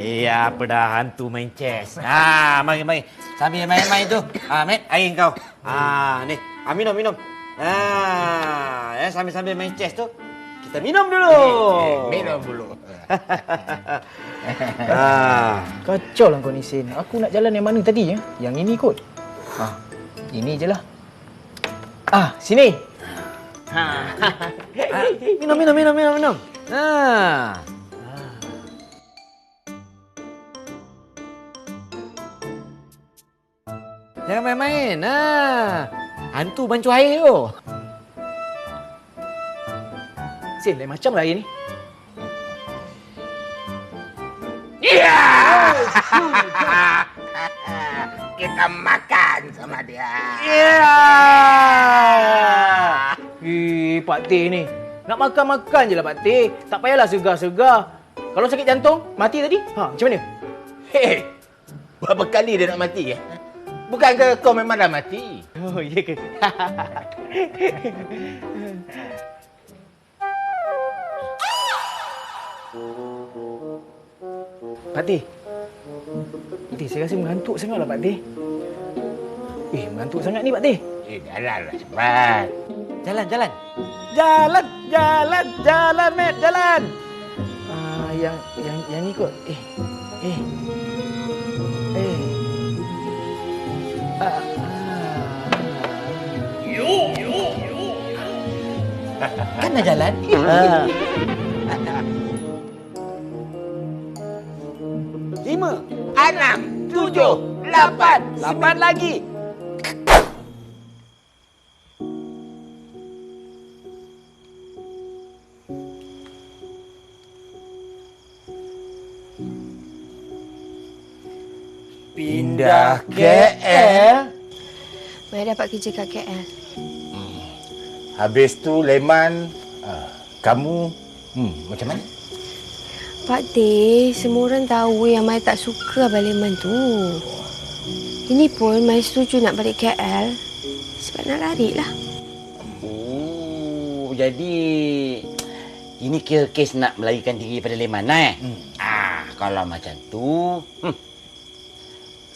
Iya, apa dah hantu main chess. Ah, mari mari. Sambil main-main tu. Ah, Mat, air kau. Ah, ni. Ah, minum minum. Ah, ya sambil-sambil main chess tu. Kita minum dulu. Minum dulu. Ah. Kacau lah kau ni Sin. Aku nak jalan yang mana tadi ya? Yang ini kot. Ha, ini je lah. Ah, sini. Ha. Minum minum minum minum minum. Ah. Jangan main-main. Ah. Hantu bancu air tu. Sin, lain macam lah air ni. Kita makan sama dia. Pak Teh ni. Nak makan-makan je lah Pak Teh. Tak payahlah segar-segar. Kalau sakit jantung, mati tadi. Ha, macam mana? Hei, berapa kali dia nak mati ya? Bukankah kau memang dah mati? Oh, iya ke? Pak Teh. Pak Teh, saya rasa mengantuk sangatlah Pak Teh. Eh, mengantuk sangat ni Pak Teh. Eh, jalanlah cepat. Jalan jalan. Jalan jalan jalan Mat, jalan. Ah, yang yang yang ni kot. Eh. Eh. Eh. Ah, ah. Kan dah jalan. Ah. Lima, Enam, tujuh, lapan, lapan lagi. Pindah KL. Maya dapat kerja kat KL. Habis tu Leman, ah, kamu hmm, macam mana? Pak Teh, semua orang tahu yang Maya tak suka Abang Leman tu. Ini pun Maya setuju nak balik KL sebab nak lari lah. Oh, jadi ini kira kes nak melarikan diri daripada Leman lah eh? Hmm. Ah, kalau macam tu, hmm.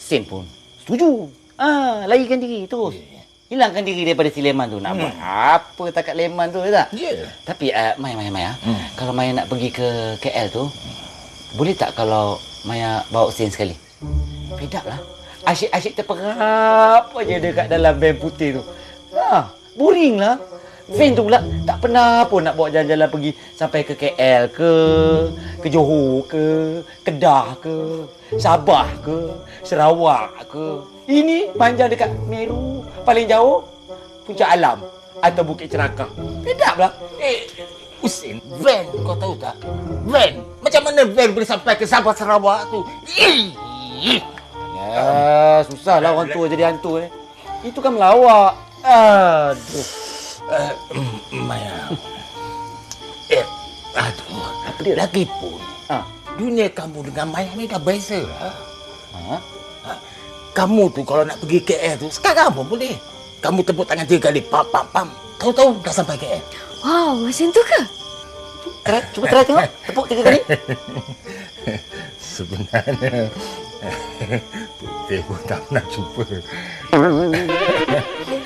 Sen pun setuju. Ah, larikan diri terus. Hilangkan diri daripada si Leman tu. Nak Hmm. buat apa takat Leman tu, tak? Ya. Tapi uh, Maya, Maya, Maya, Hmm. kalau Maya nak pergi ke KL tu, boleh tak kalau Maya bawa Sen sekali? Pedap lah. Asyik-asyik terperap aja dekat dalam van putih tu. Ha, boring lah. Van tu pula tak pernah pun nak bawa jalan-jalan pergi sampai ke KL ke, ke Johor ke, Kedah ke, Sabah ke, Sarawak ke. Ini panjang dekat Meru, paling jauh Puncak Alam atau Bukit Cerakah. Pedap lah. Eh, Husin, van kau tahu tak? Van. Macam mana van boleh sampai ke Sabah Sarawak tu? Ya, susahlah orang tua jadi hantu eh. Itu kan melawak. Aduh. Uh, Maya. Eh, aduh. Apa dia? Lagipun, Ha. dunia kamu dengan Maya ni dah beza lah. Ha? Kamu tu kalau nak pergi KL tu, sekarang pun boleh. Kamu tepuk tangan tiga kali, pam, pam, pam. Tahu-tahu dah sampai KL. Wow, macam tu ke? Try, cuba try tengok. Tepuk tiga kali. Sebenarnya, Putih pun tak pernah cuba.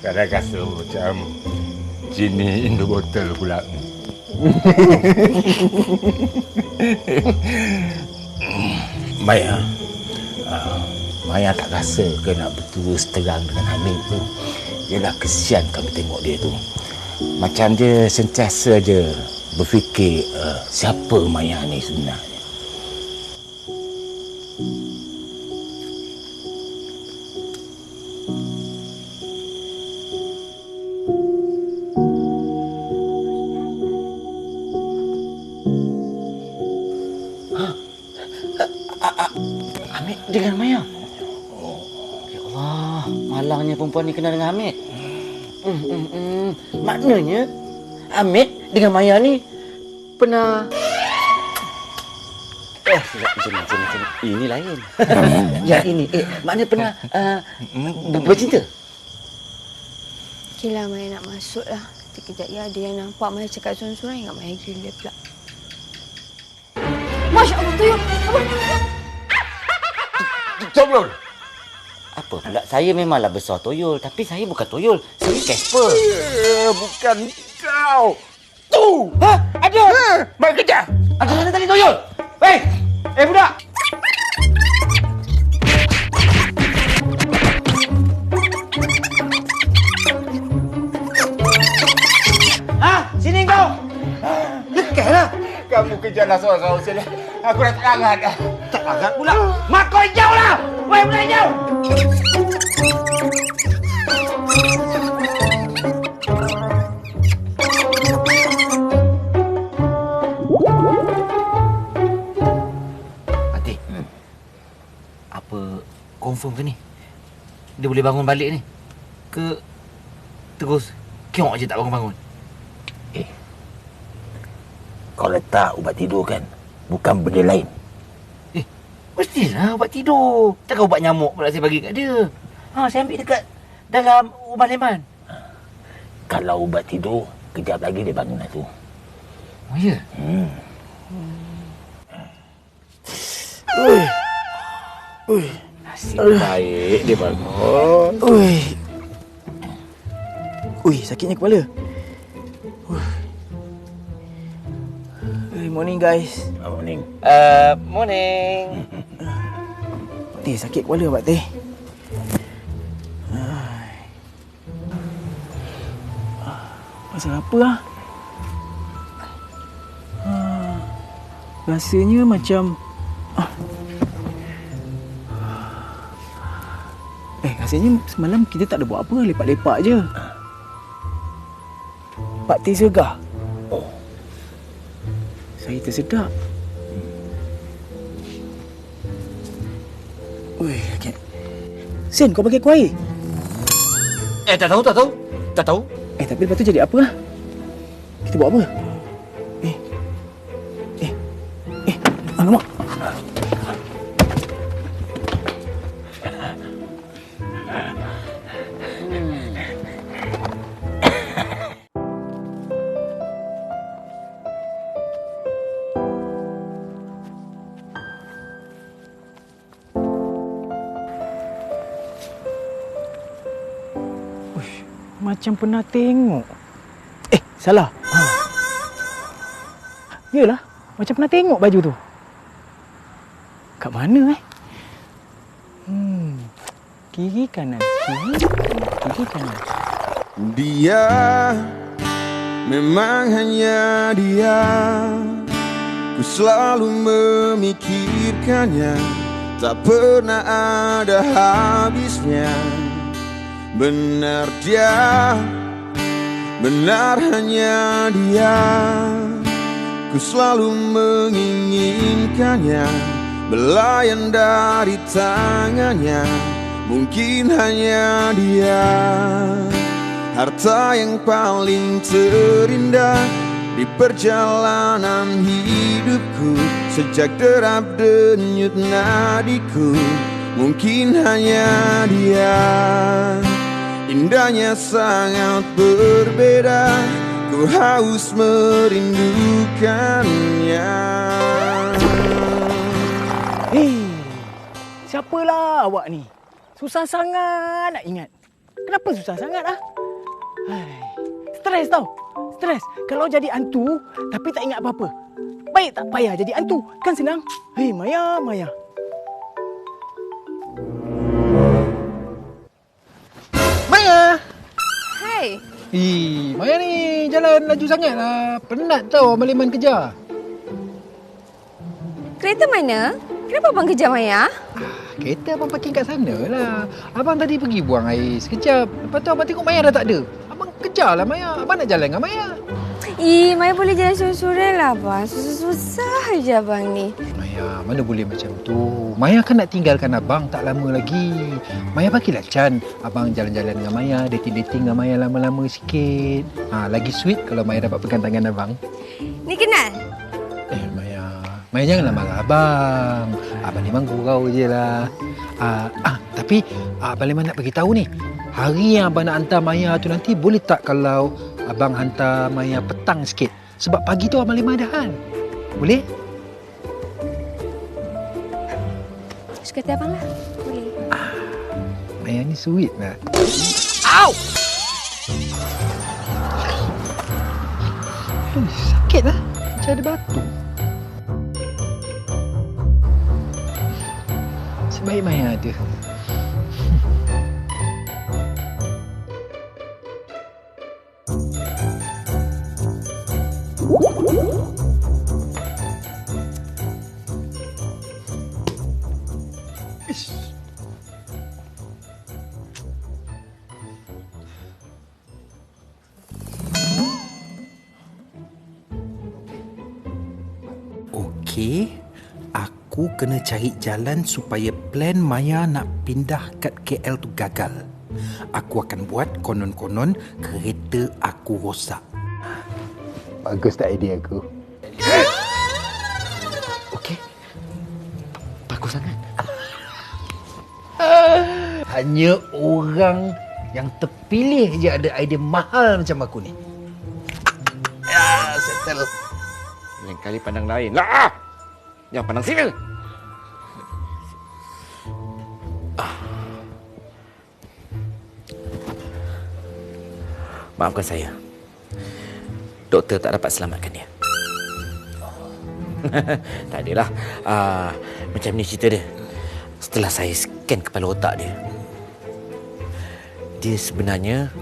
Kadang rasa macam Genie in the bottle pula. Maya, uh, Maya tak rasa ke nak berterus terang dengan Hamid tu. Yelah kesian kami tengok dia tu. Macam dia sentiasa je berfikir uh, siapa Maya ni sebenarnya. Hamid dengan Maya. Ya Allah, malangnya perempuan ni kenal dengan Hamid. Hmm, hmm, hmm. Maknanya Hamid dengan Maya ni pernah Eh, macam ni, macam ni. Ini lain. ya, ini. Eh, maknanya pernah uh, ber- bercinta? Okeylah Maya nak masuk lah. Sekejap ya ada yang nampak Maya cakap sorang-sorang ingat Maya gila pula. Masya Allah, tuyul. Tolong. Apa pula? Saya memanglah besar toyol. Tapi saya bukan toyol. Saya Casper. Bukan kau. Tu. Ha? Ada! Eh, mai kejar. Ada mana tadi toyol? Hei! Eh, budak! Ha? Sini kau! Kamu kejarlah seorang-seorang sini. Aku dah tak dah. Tak pula. Mak kau hijau lah! Weh, budak hijau! Fatih. Apa confirm ke ni? Dia boleh bangun balik ni? Ke terus kiok je tak bangun-bangun? Kau letak ubat tidur kan? Bukan benda lain. Eh, mestilah ubat tidur. Takkan ubat nyamuk pula saya bagi kat dia. Ha, saya ambil dekat dalam ubat leman. Kalau ubat tidur, kejap lagi dia bangun lah tu. Oh, ya? Hmm. Nasib baik dia bangun. Ui. Ui, sakitnya kepala. Ui. Morning guys. Oh, Ning. Uh, morning. Teh, sakit kepala Pak Teh. Pasal apa lah? Ah, Rasanya macam... Ah. Eh, rasanya semalam kita tak ada buat apa. Lepak-lepak je. Pak Teh segah. Oh. Saya tersedak. Ui, sakit. Sen, kau kuah air? Eh, tak tahu, tak tahu. Tak tahu. Eh, tapi lepas tu jadi apa lah? Kita buat apa? Macam pernah tengok. Eh, salah. Ha. Yalah, macam pernah tengok baju tu. Kat mana eh? Hmm. Kiri kanan, kiri kanan, kiri kanan. Dia memang hanya dia Ku selalu memikirkannya Tak pernah ada habisnya Benar dia Benar hanya dia. Ku selalu menginginkannya Belayan dari tangannya. Mungkin hanya dia Harta yang paling terindah Di perjalanan hidupku. Sejak derap denyut nadiku Mungkin hanya dia Indahnya sangat berbeda Ku haus merindukannya Eh, siapalah awak ni? Susah sangat nak ingat. Kenapa susah sangat ah? Hai, stres tau. Stres. Kalau jadi hantu tapi tak ingat apa-apa. Baik tak payah jadi hantu. Kan senang. Hei, Maya, Maya. Maya! Ih, Maya ni jalan laju sangat lah. Penat tau Abang Leman kejar. Kereta mana? Kenapa abang kejar Maya? Kereta abang parking kat sana lah. Abang tadi pergi buang air sekejap. Lepas tu abang tengok Maya dah tak ada. Abang kejar lah Maya. Abang nak jalan dengan Maya. Ih, Maya boleh jalan sorang-sorang lah abang. Susah-susah je abang ni. Maya, mana boleh macam tu. Maya kan nak tinggalkan abang tak lama lagi. Maya panggillah Chan. Abang jalan-jalan dengan Maya, dating-dating dengan Maya lama-lama sikit. Ha, lagi sweet kalau Maya dapat pegang tangan abang. Ni kenal? Eh Maya, Maya janganlah marah abang. Abang memang gurau je lah. Ah, ah tapi ah, Abang Leman nak bagi tahu ni. Hari yang abang nak hantar Maya tu nanti boleh tak kalau abang hantar Maya petang sikit. Sebab pagi tu Abang Leman ada hal. Boleh? Suka hati abang lah. Boleh. Maya ni sweet lah. Au! Ui, sakit lah. Macam ada batu. Sebaik Maya ada. Okey, aku kena cari jalan supaya plan Maya nak pindah kat KL tu gagal. Aku akan buat konon-konon kereta aku rosak. Bagus tak idea aku? Okey. Bagus sangat. Hanya orang yang terpilih je ada idea mahal macam aku ni. Ya, settle. Lain kali pandang lain. Lah! Jangan pandang sini. Ah. Maafkan saya. Doktor tak dapat selamatkan dia. tak adalah. Uh, macam ni cerita dia. Setelah saya scan kepala otak dia. Dia sebenarnya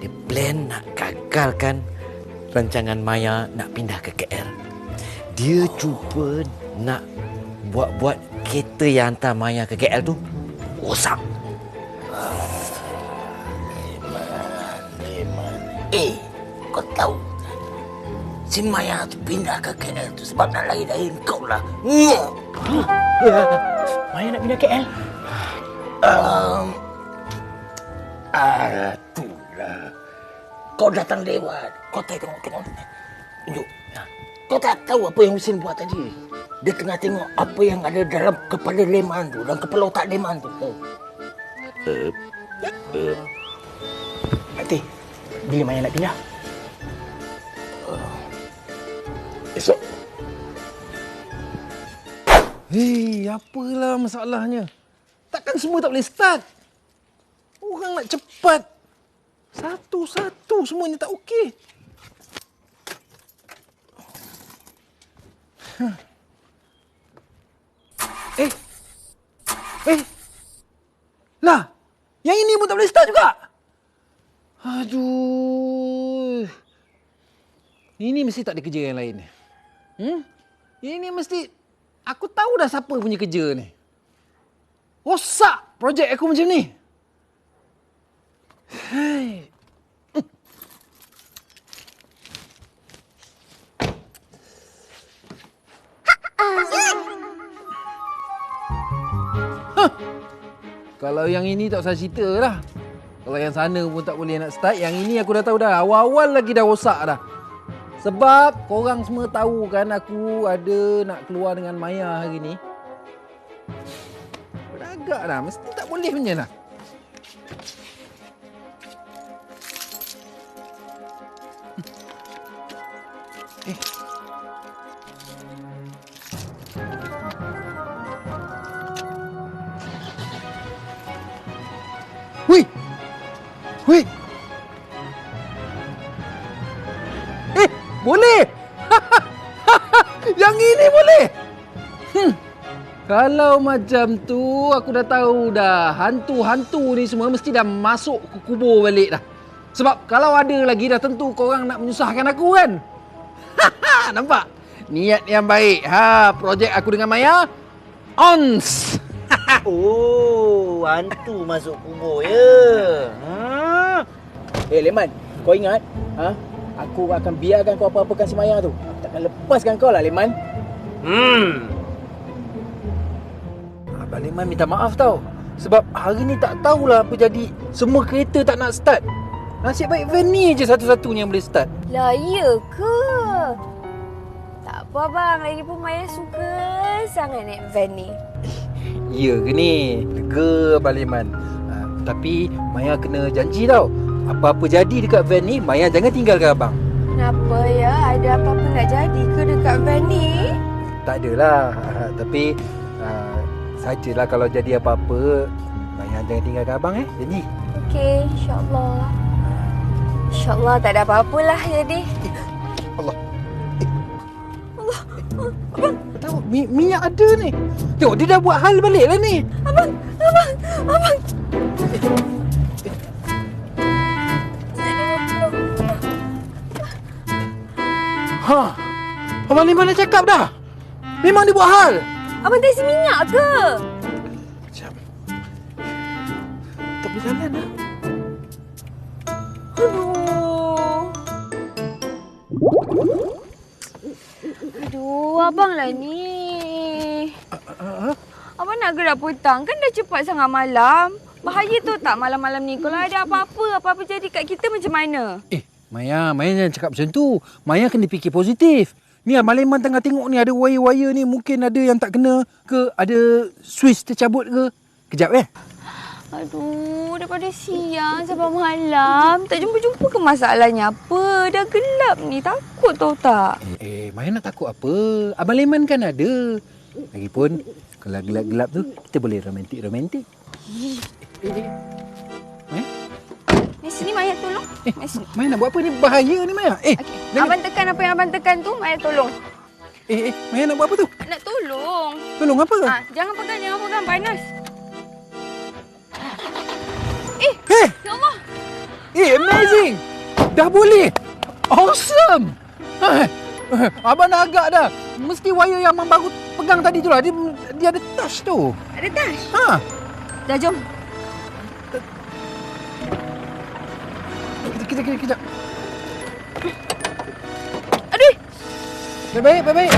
dia plan nak gagalkan rancangan Maya nak pindah ke KL. Dia cuba nak buat-buat kereta yang hantar Maya ke KL tu rosak. Eh, kau tahu Si Maya tu pindah ke KL tu sebab nak lain-lain kau lah. Maya nak pindah KL. Um, ah, tu lah. Kau datang lewat. Kau tak tengok, tengok. Kau tak tahu apa yang Husin buat tadi. Dia tengah tengok apa yang ada dalam kepala Leman tu. Dalam kepala otak Leman tu. Oh. Nanti, bila Maya nak pindah? Esok. Hei, apalah masalahnya? Takkan semua tak boleh start? Orang nak cepat. Satu-satu semuanya tak okey. Eh. Eh. Lah, yang ini pun tak boleh start juga. Aduh. Ini mesti tak ada kerja yang lain. Hmm? Ini mesti aku tahu dah siapa punya kerja ni. Rosak projek aku macam ni. Hai. Kalau yang ini tak usah cerita lah. Kalau yang sana pun tak boleh nak start, yang ini aku dah tahu dah. Awal-awal lagi dah rosak dah. Sebab korang semua tahu kan aku ada nak keluar dengan Maya hari ni. Beragak dah. Mesti tak boleh punya lah. Eh. Kalau macam tu, aku dah tahu dah. Hantu-hantu ni semua mesti dah masuk ke kubur balik dah. Sebab kalau ada lagi dah tentu korang nak menyusahkan aku kan? Nampak? Niat yang baik. Ha, projek aku dengan Maya, ons! Oh, hantu masuk kubur ya. Ha? Eh, Leman, kau ingat? Ha? Aku akan biarkan kau apa-apakan si Maya tu. Aku takkan lepaskan kau lah, Leman. Hmm. Abang Leman minta maaf tau. Sebab hari ni tak tahulah apa jadi. Semua kereta tak nak start. Nasib baik van ni je satu-satunya yang boleh start. Lah, iya ke? Tak apa abang, lagipun Maya suka sangat naik van ni. Ya ke ni? Lega Abang Leman. Ha, tapi Maya kena janji tau. Apa-apa jadi dekat van ni, Maya jangan tinggalkan abang. Kenapa ya? Ada apa-apa nak jadi ke dekat van ni? Tak adalah. Ah, Tapi sajalah kalau jadi apa-apa, Maya jangan tinggalkan abang eh. Janji. Okey, insyaAllah. InsyaAllah tak ada apa-apalah jadi. Tahu mi, minyak ada ni. Tengok dia dah buat hal balik lah ni. Abang, abang, abang. Ha. Abang ni mana cakap dah? Memang dia buat hal. Abang tak isi minyak ke? Macam tak boleh jalan lah. Aduh. Aduh, abang lah ni. Abang nak gerak petang kan dah cepat sangat malam. Bahaya tu tak malam-malam ni. Kalau ada apa-apa, apa-apa jadi kat kita macam mana? Eh, Maya, Maya jangan cakap macam tu. Maya kena fikir positif. Ni Maliman tengah tengok ni ada wire-wire ni mungkin ada yang tak kena ke ada switch tercabut ke. Kejap eh. Aduh, daripada siang sampai malam. Tak jumpa-jumpa ke masalahnya apa? Dah gelap ni. Takut tau tak? Eh, eh Maya nak takut apa? Abang Leman kan ada. Lagipun kalau gelap-gelap tu kita boleh romantik-romantik. Eh, eh, eh. Ni sini Maya tolong. Eh, sini. Maya nak buat apa ni? Bahaya ni Maya. Eh, jangan. Abang tekan apa yang abang tekan tu, Maya tolong. eh, eh, Maya nak buat apa tu? Nak tolong. Tolong apa? Ah, jangan pegang, jangan pegang. Panas. Eh, Ya Allah. eh, amazing. Dah boleh. Awesome. Eh, eh, abang dah agak dah. Mesti wire yang abang baru pegang tadi tu lah. Dia, dia ada touch tu. Ada touch. Ha. Dah jom. Kejap, kejap, kejap. Aduh. Baik-baik, baik-baik.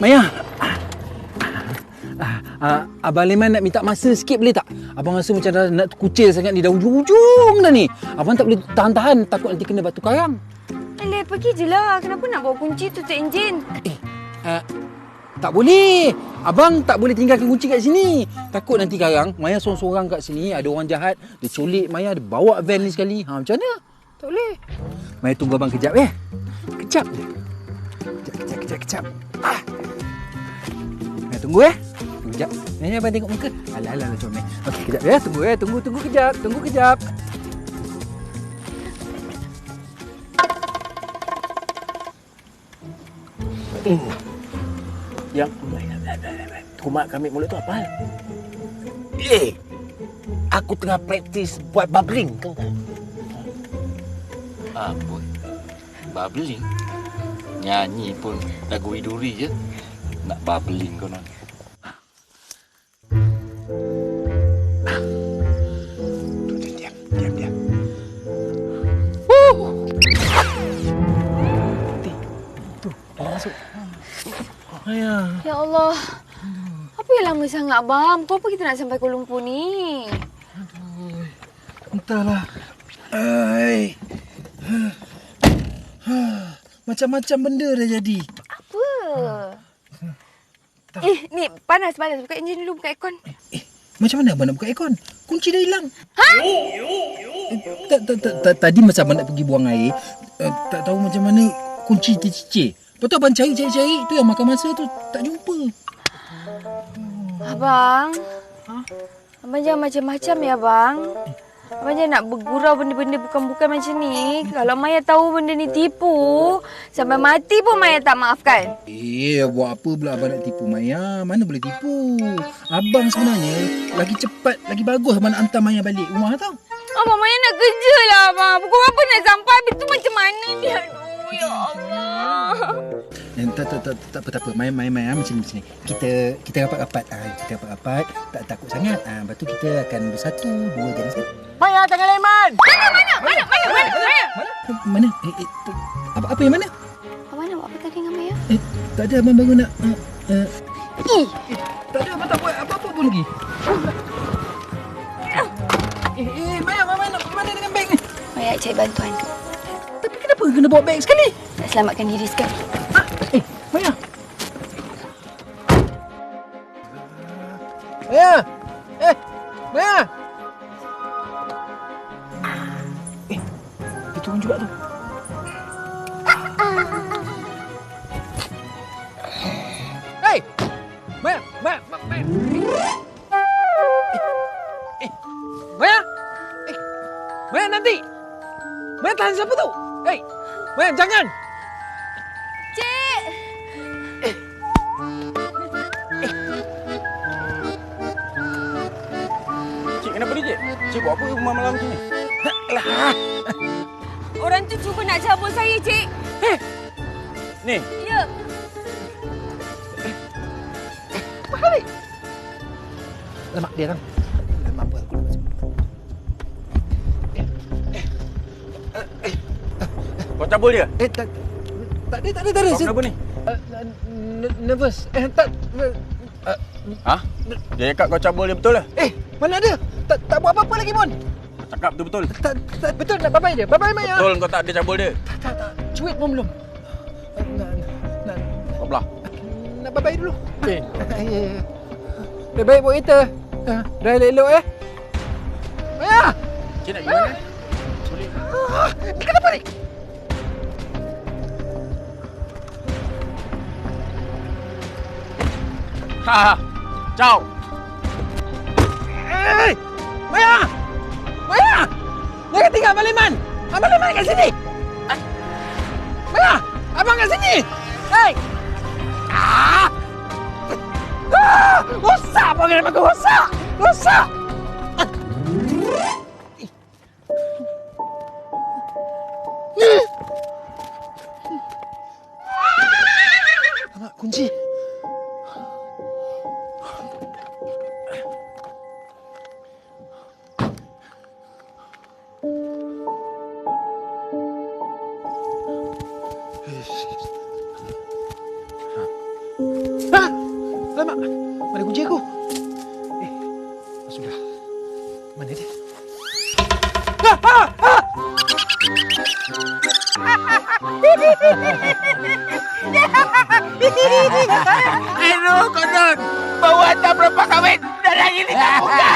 Maya. Ah, ah, Abang Leman nak minta masa sikit boleh tak? Abang rasa macam dah nak terkucil sangat ni. Dah ujung-ujung dah ni. Abang tak boleh tahan-tahan. Takut nanti kena batu karang. Alah, pergi je lah. Kenapa nak bawa kunci tutup enjin? Eh, uh, tak boleh. Abang tak boleh tinggalkan kunci kat sini. Takut nanti karang, Maya seorang-seorang kat sini, ada orang jahat, dia colik Maya, dia bawa van ni sekali. Ha, macam mana? Tak boleh. Maya tunggu abang kejap eh. Kejap je. Kejap, kejap, kejap, kejap. Ah. Maya tunggu eh. Tunggu kejap. Ni abang tengok muka. Alah, alah, alah, comel. Okey, kejap ya. Tunggu eh. Tunggu, tunggu kejap. Tunggu kejap. Yang Kumat kami mulut tu apa? Eh, aku tengah praktis buat bubbling kan? Apa? Bubbling? Nyanyi pun lagu Widuri je. Nak bubbling kau nak. Ya Allah. Apa yang lama sangat, Abang? Kenapa kita nak sampai Kuala Lumpur ni? Entahlah. Ai. Macam-macam benda dah jadi. Apa? Eh, ni panas, panas. Buka enjin dulu, buka aircon. Eh, macam mana abang nak buka aircon? Kunci dah hilang. Ha? Eh, tadi masa abang nak pergi buang air, uh, tak tahu macam mana kunci tercicir. Lepas tu abang cari-cari-cari, tu yang makan masa tu tak jumpa. Abang. Abang jangan macam-macam ya, Abang. Abang jangan nak bergurau benda-benda bukan-bukan macam ni. Kalau Maya tahu benda ni tipu, sampai mati pun Maya tak maafkan. Eh, buat apa pula abang nak tipu Maya? Mana boleh tipu? Abang sebenarnya lagi cepat, lagi bagus abang nak hantar Maya balik rumah tau. Abang Maya nak kerja lah, Abang. Pukul berapa nak sampai? Habis tu macam mana ni? Aduh, ya Allah. Eh, tak, tak, tak, tak apa, tak apa. Main, main, main. Ah, macam ni, macam ni. Kita, kita rapat-rapat. Ah, kita rapat-rapat. Tak takut sangat. Ah, lepas tu kita akan bersatu. Dua jadi satu. Maya tangan Leman. Mana, mana, mana, mana, mana, Maya? Eh, Mana? Eh, eh, tu, apa, apa yang mana? Abang nak buat apa tadi dengan Maya? Eh, tak ada abang baru nak... Uh, uh, Ih, tak ada abang tak buat apa-apa pun lagi. Eh, eh, Maya, Maya nak pergi mana dengan beg ni? Maya cari bantuan. Tapi Kenapa kena bawa beg sekali? Nak selamatkan diri sekali. Ah, eh, Maya. Maya. Eh, Maya. Eh, itu orang juga tu. Hey, Maya! Maya! Maya! Maya! Eh, eh, eh Maya nanti! Maya tahan siapa tu? Hei, Maya jangan! Cik! Cik kenapa ni cik? Cik buat apa rumah malam macam ni? Orang tu cuba nak cabut saya, Cik. Ni, Ya. Lemak dia kan? Kau cabul dia? Eh, tak, tak ada, tak ada, tak ada. Kau kenapa ni? Uh, nervous. Eh, tak. Uh, Ha? Dia cakap kau cabul dia betul lah? eh, mana ada? Tak, tak buat apa-apa lagi, Mon. Cakap betul-betul. Tak, tak, betul nak babai dia. Babai Maya. Betul kau tak ada cabul dia? Tak, tak, tak. Cuit pun belum. Nak, nak, Kau belah. nak babai dulu. Eh, ya, ya, ya. Lebih baik buat kita. Uh, dah elok-elok eh. Maya! Cik nak pergi mana? Ah, ni kenapa ni? Ha ha. Ciao. Eh! Maya! Maya! Jangan tinggal Abang Leman! Abang Leman kat sini! Maya! Abang kat sini! Hei! Ah! Ah! Rosak Abang Leman tu! Rosak! Rosak! Alamak, mana kunci aku? Eh, sudah. Mana dia? Ha! Ha! Ha! Aduh, konon. Bawa hantar berapa kawin. Dah lagi ni tak buka.